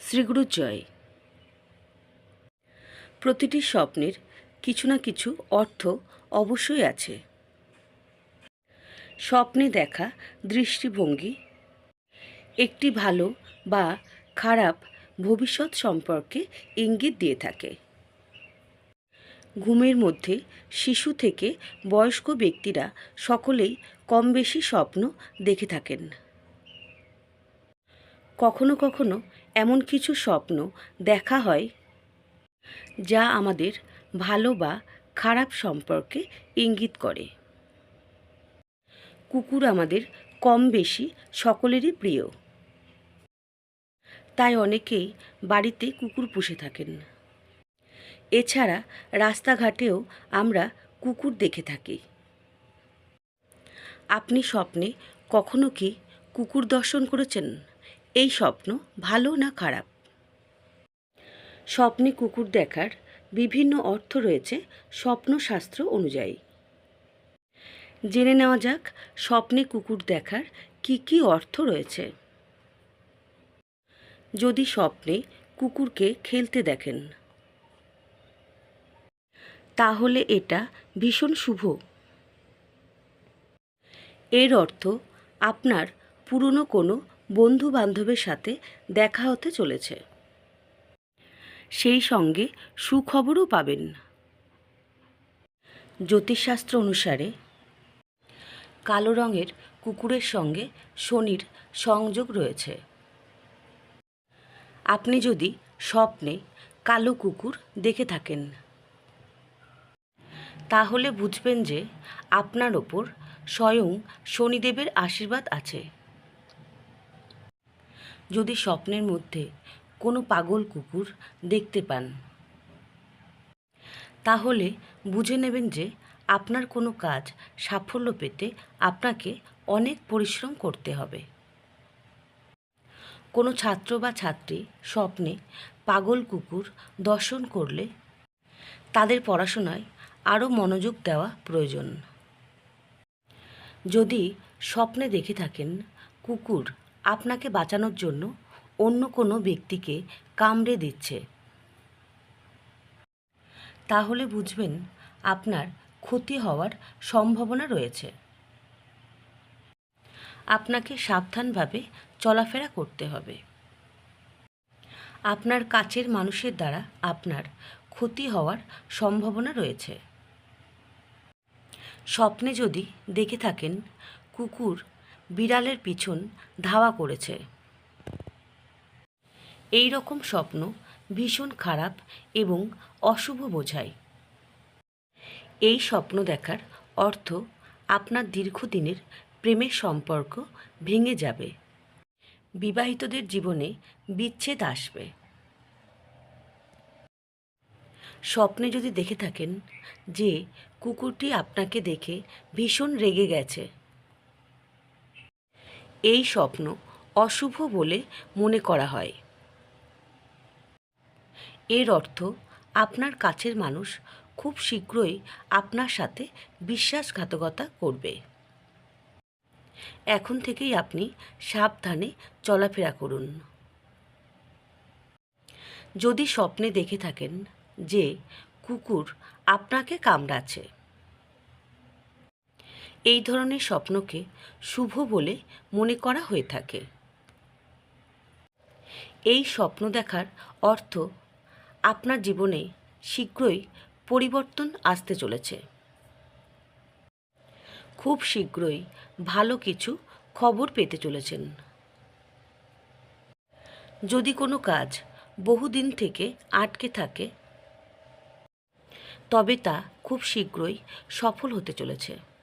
শ্রীগুরুর জয় প্রতিটি স্বপ্নের কিছু না কিছু অর্থ অবশ্যই আছে। স্বপ্নে দেখা দৃষ্টিভঙ্গি, একটি ভালো বা খারাপ ভবিষ্যৎ সম্পর্কে ইঙ্গিত দিয়ে থাকে। ঘুমের মধ্যে শিশু থেকে বয়স্ক ব্যক্তিরা সকলেই কম বেশি স্বপ্ন দেখে থাকেন। কখনো কখনো এমন কিছু স্বপ্ন দেখা হয় যা আমাদের ভালো বা খারাপ সম্পর্কে ইঙ্গিত করে। কুকুর আমাদের কম বেশি সকলেরই প্রিয়। তাই অনেকেই বাড়িতে কুকুর পুষে থাকেন। এছাড়া রাস্তাঘাটেও আমরা কুকুর দেখে থাকি। আপনি স্বপ্নে কখনো কি কুকুর দর্শন করেছেন? এই স্বপ্ন ভালো না খারাপ? স্বপ্নে কুকুর দেখার বিভিন্ন অর্থ রয়েছে স্বপ্নশাস্ত্র অনুযায়ী। জেনে নেওয়া যাক, স্বপ্নে কুকুর দেখার কি কি অর্থ রয়েছে? যদি স্বপ্নে কুকুরকে খেলতে দেখেন। তাহলে এটা ভীষণ শুভ। এর অর্থ, আপনার পুরনো কোনো বন্ধু বান্ধবের সাথে দেখা হতে চলেছে। সেই সঙ্গে সুখবরও পাবেন। জ্যোতিষশাস্ত্র অনুসারে কালো রঙের কুকুরের সঙ্গে শনির সংযোগ রয়েছে। আপনি যদি স্বপ্নে কালো কুকুর দেখে থাকেন, তাহলে বুঝবেন যে আপনার ওপর স্বয়ং শনিদেবের আশীর্বাদ আছে। যদি স্বপ্নের মধ্যে কোনো পাগল কুকুর দেখতে পান। তাহলে বুঝে নেবেন যে আপনার কোনো কাজ সাফল্য পেতে আপনাকে অনেক পরিশ্রম করতে হবে। কোনো ছাত্র বা ছাত্রী স্বপ্নে পাগল কুকুর দর্শন করলে তাদের পড়াশোনায় আরও মনোযোগ দেওয়া প্রয়োজন। যদি স্বপ্নে দেখে থাকেন কুকুর আপনাকে বাঁচানোর জন্য অন্য কোনো ব্যক্তিকে কামড়ে দিচ্ছে। তাহলে বুঝবেন আপনার ক্ষতি হওয়ার সম্ভাবনা রয়েছে। আপনাকে সাবধানভাবে চলাফেরা করতে হবে। আপনার কাছের মানুষের দ্বারা আপনার ক্ষতি হওয়ার সম্ভাবনা রয়েছে। স্বপ্নে যদি দেখে থাকেন কুকুর বিড়ালের পিছন ধাওয়া করেছে। এই রকম স্বপ্ন ভীষণ খারাপ এবং অশুভ বোঝায়। এই স্বপ্ন দেখার অর্থ আপনার দীর্ঘদিনের প্রেমের সম্পর্ক ভেঙে যাবে। বিবাহিতদের জীবনে বিচ্ছেদ আসবে। স্বপ্নে যদি দেখে থাকেন যে কুকুরটি আপনাকে দেখে ভীষণ রেগে গেছে এই স্বপ্ন অশুভ বলে মনে করা হয়। এর অর্থ, আপনার কাছের মানুষ খুব শীঘ্রই আপনার সাথে বিশ্বাসঘাতকতা করবে। এখন থেকেই আপনি সাবধানে চলাফেরা করুন। যদি স্বপ্নে দেখে থাকেন যে কুকুর আপনাকে কামড়াচ্ছে এই ধরনের স্বপ্নকে শুভ বলে মনে করা হয়ে থাকে। এই স্বপ্ন দেখার অর্থ আপনার জীবনে শীঘ্রই পরিবর্তন আসতে চলেছে। খুব শীঘ্রই ভালো কিছু খবর পেতে চলেছেন। যদি কোনো কাজ বহুদিন থেকে আটকে থাকে, তবে তা খুব শীঘ্রই সফল হতে চলেছে।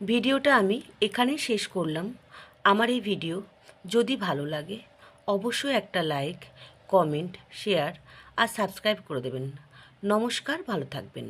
ভিডিওটা আমি এখানে শেষ করলাম। আমার এই ভিডিও যদি ভালো লাগে, অবশ্যই একটা লাইক, কমেন্ট, শেয়ার আর সাবস্ক্রাইব করে দেবেন। নমস্কার, ভালো থাকবেন।